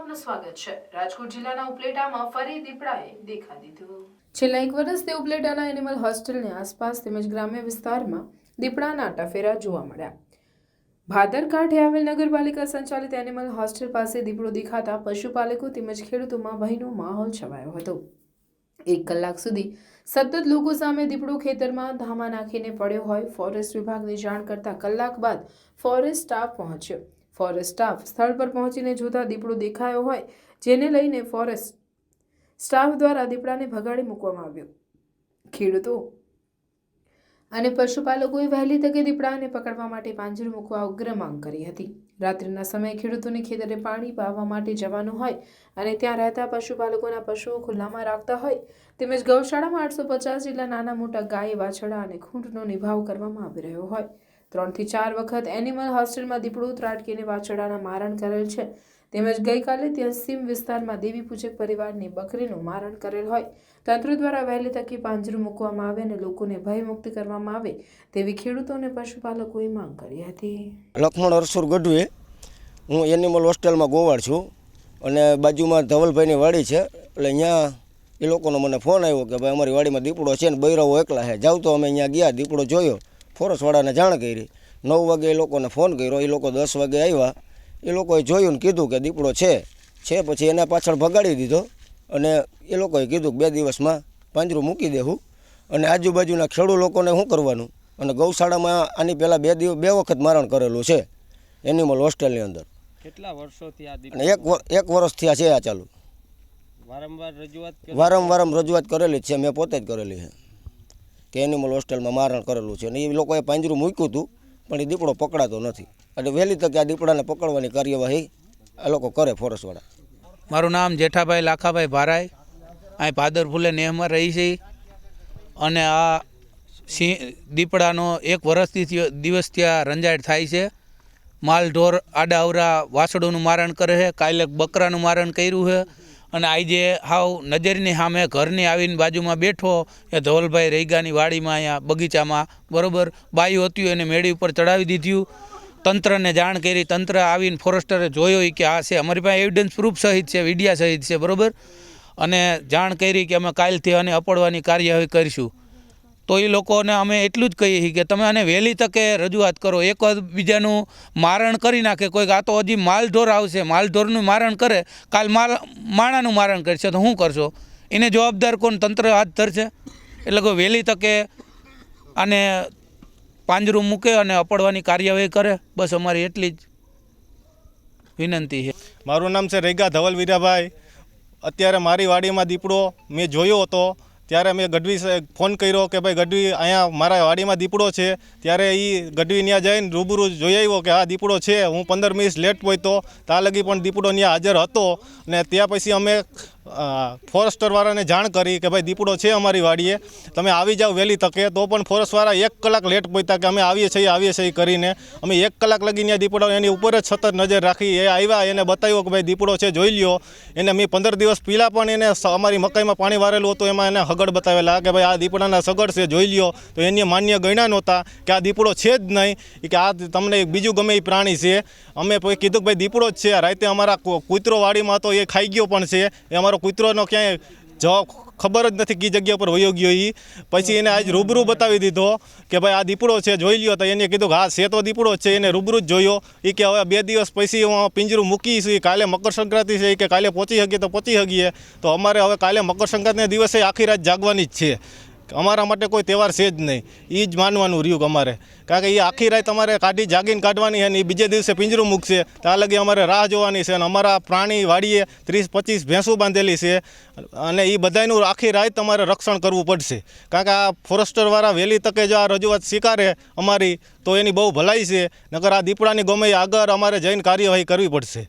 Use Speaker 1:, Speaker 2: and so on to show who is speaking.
Speaker 1: આપનું સ્વાગત છે. રાજકોટ જિલ્લાના ઉપલેટામાં ફરી દીપડાએ દેખા દીધું.
Speaker 2: છેલ્લા એક વર્ષથી ઉપલેટાના એનિમલ હોસ્ટેલની આસપાસ તેમજ ગ્રામ્ય વિસ્તારમાં દીપડાના આટાફેરા જોવા મળ્યા. ભાદરકાંઠે આવેલ નગરપાલિકા સંચાલિત એનિમલ હોસ્ટેલ પાસે દીપડો દેખાતા પશુપાલકો તેમજ ખેડૂતોમાં ભયનો માહોલ છવાયો હતો. એક કલાક સુધી સતત લોકો સામે દીપડો ખેતરમાં ધામા નાખીને પડ્યો હોય, ફોરેસ્ટ વિભાગને જાણ કરતા કલાક બાદ ફોરેસ્ટ સ્ટાફ પહોંચ્યો. ફોરેસ્ટ સ્ટાફ સ્થળ પર પહોંચીને જોતા દીપડો દેખાયો હોય જેને લઈને ફોરેસ્ટ સ્ટાફ દ્વારા દીપડાને ભગાડી મૂકવામાં આવ્યો. ખેડૂતો અને પશુપાલકોએ વહેલી તકે દીપડાને પકડવા માટે પાંજરું મૂકવા ઉગ્ર માંગ કરી હતી. રાત્રિના સમયે ખેડૂતોને ખેતરે પાણી પાવા માટે જવાનું હોય અને ત્યાં રહેતા પશુપાલકોના પશુઓ ખુલ્લામાં રાખતા હોય તેમજ ગૌશાળામાં આઠસો પચાસ જેટલા નાના મોટા ગાય વાછડા અને ખૂંટનો નિભાવ કરવામાં આવી રહ્યો હોય. ત્રણથી ચાર વખત એનિમલ હોસ્ટેલમાં દીપડું, ત્રાટકીને વાછરડાના મારણ કરેલ છે. તેમજ ગઈકાલે ત્યાં સીમ વિસ્તારમાં દેવી પૂજક પરિવારની બકરીનું મારણ કરેલ હોય. તંત્ર દ્વારા વહેલી તકે પાંજરું મૂકવામાં આવે અને લોકોને ભયમુક્ત કરવામાં આવે તેવી ખેડૂતો અને પશુપાલકોએ માંગ કરી હતી.
Speaker 3: લખમણ અરસુર ગઢવી. હું એનિમલ હોસ્ટેલમાં ગોવાળ છું અને બાજુમાં ધવલભાઈની વાડી છે. એટલે અહીંયા એ લોકોનો મને ફોન આવ્યો કે ભાઈ અમારી વાડીમાં દીપડો છે ને બૈરાઓ એકલા છે. જાવ તો અમે અહીંયા ગયા, દીપડો જોયો. ફોરસવાળાને જાણ કરી. નવ વાગે એ લોકોને ફોન કર્યો. એ લોકો દસ વાગે આવ્યા. એ લોકોએ જોયું ને કીધું કે દીપડો છે. છે પછી એના પાછળ ભગાડી દીધો અને એ લોકોએ કીધું કે બે દિવસમાં પાંજરું મૂકી દેવું અને આજુબાજુના ખેડૂ લોકોને શું કરવાનું? અને ગૌશાળામાં આની પહેલાં બે દિવસ બે વખત મારણ કરેલું છે એનિમલ હોસ્ટેલની અંદર.
Speaker 4: કેટલા વર્ષોથી આ
Speaker 3: એક એક વર્ષથી આ છે આ ચાલુ.
Speaker 4: વારંવાર રજૂઆત
Speaker 3: વારંવાર રજૂઆત કરેલી જ છે. મેં પોતે જ કરેલી છે. કે એનિમલ હોસ્ટેલમાં મારણ કરેલું છે. અને એ લોકોએ પાંજરું મૂક્યું હતું, પણ એ દીપડો પકડાતો નથી. એટલે વહેલી તકે આ દીપડાને પકડવાની કાર્યવાહી આ લોકો કરે ફોરેસ્ટવાળા
Speaker 5: મારું નામ જેઠાભાઈ લાખાભાઈ ભારાઈ અહીં ભાદર ફૂલે નેહમાં રહી છે. અને આ સિંહ દીપડાનો એક વર્ષથી દિવસ ત્યાં રંજાડ થાય છે. માલ ઢોર આડા અવરા વાસળોનું મારણ કરે છે. કાલે બકરાનું મારણ કર્યું છે. અને આજે હાવ નજરની સામે ઘરની આવીને બાજુમાં બેઠો, એ ધવલભાઈ રૈગાની વાડીમાં અહીંયા બગીચામાં, બરોબર, બાયું હતું, એને મેળી ઉપર ચડાવી દીધું. તંત્રને જાણ કરી, તંત્ર આવીને ફોરેસ્ટરે જોયો કે આ છે, અમારી પાસે એવિડન્સ પ્રૂફ સહિત છે, વિડિયા સહિત છે, બરોબર? અને જાણ કરી કે અમે કાલથી આને અપડવાની કાર્યવાહી કરીશું. તો એ લોકોને અમે એટલું જ કહીએ છીએ કે તમે આને વહેલી તકે રજૂઆત કરો. એક બીજાનું મારણ કરી નાખે. કોઈક આ તો હજી માલઢોર આવશે. માલઢોરનું મારણ કરે. કાલ માલ માણાનું મારણ કરશે. તો શું કરશો? એને જવાબદાર કોણ? તંત્ર હાથ ધરશે? એટલે કે વહેલી તકે આને પાંજરું મૂકે અને અપડવાની કાર્યવાહી કરે. બસ અમારી એટલી જ વિનંતી છે.
Speaker 6: મારું નામ છે રેગા ધવલ વીરાભાઈ. અત્યારે મારી વાડીમાં દીપડો મેં જોયો હતો. ત્યારે મેં ગઢવી ફોન કર્યો કે ભાઈ ગઢવી અહીંયા મારા વાડીમાં દીપડો છે. ત્યારે એ ગઢવી ત્યાં જઈને રૂબરૂ જોઈ આવ્યો કે આ દીપડો છે, હું પંદર મિનિટ લેટ પહોંચતો ત્યાં લગી પણ દીપડો ત્યાં હાજર હતો. ને ત્યાં પછી અમે ફોરેસ્ટરવાળાને જાણ કરી કે ભાઈ દીપડો છે અમારી વાડીએ, તમે આવી જાઓ વહેલી તકે, તો પણ ફોરેસ્ટવાળા એક કલાક લેટ પહોંચતા કે અમે આવીએ છીએ આવીએ છીએ કરીને, અમે એક કલાક લગી ત્યાં દીપડો એની ઉપર જ સતત નજર રાખી, એ આવ્યા, એને બતાવ્યો કે ભાઈ દીપડો છે, જોઈ લ્યો. એને મેં પંદર દિવસ પહેલાં પણ એને અમારી મકાઈમાં પાણી વારેલું હતું, એમાં એને હગડ બતાવેલા કે ભાઈ આ દીપડાના સગડ છે, જોઈ લ્યો. તો એને માન્ય ગણ્યા નહોતા કે આ દીપડો છે જ નહીં કે આ તમને બીજું ગમે એ પ્રાણી છે. અમે કીધું કે ભાઈ દીપડો જ છે રાતે અમારા કૂતરો વાડીમાં હતો એ ખાઈ ગયો પણ છે, એ અમારો કૂતરોનો ક્યાંય જવાબ ખબર જ નથી કઈ જગ્યા પર વયો ગયો એ પછી એને આજ રૂબરૂ બતાવી દીધો કે ભાઈ આ દીપડો છે, જોઈ લ્યો. તો એને કીધું કે હા, છે તો દીપડો છે, એને રૂબરૂ જ જોયો. એ કે હવે બે દિવસ પછી હું પિંજરું મૂકીશ. એ કાલે મકર સંક્રાંતિ છે કે કાલે પહોંચી શકીએ તો પહોંચી શકીએ. તો અમારે હવે કાલે મકર દિવસે આખી રાત જાગવાની જ છે. અમારા માટે કોઈ તહેવાર છે જ નહીં. એ જ માનવાનું રહ્યું અમારે. કારણ કે એ આખી રાત અમારે કાઢી જાગીને કાઢવાની છે ને એ બીજે દિવસે પિંજરું મૂકશે. ત્યાં લગી અમારે રાહ જોવાની છે અને અમારા પ્રાણી વાડીએ ત્રીસ, પચીસ ભેંસું બાંધેલી છે. અને એ બધાનું આખી રાત તમારે રક્ષણ કરવું પડશે. કારણ કે આ ફોરેસ્ટરવાળા વહેલી તકે જો આ રજૂઆત સ્વીકારે અમારી, તો એની બહુ ભલાઈ છે. નકર આ દીપડાની ગમે આગળ અમારે જઈને કાર્યવાહી કરવી પડશે.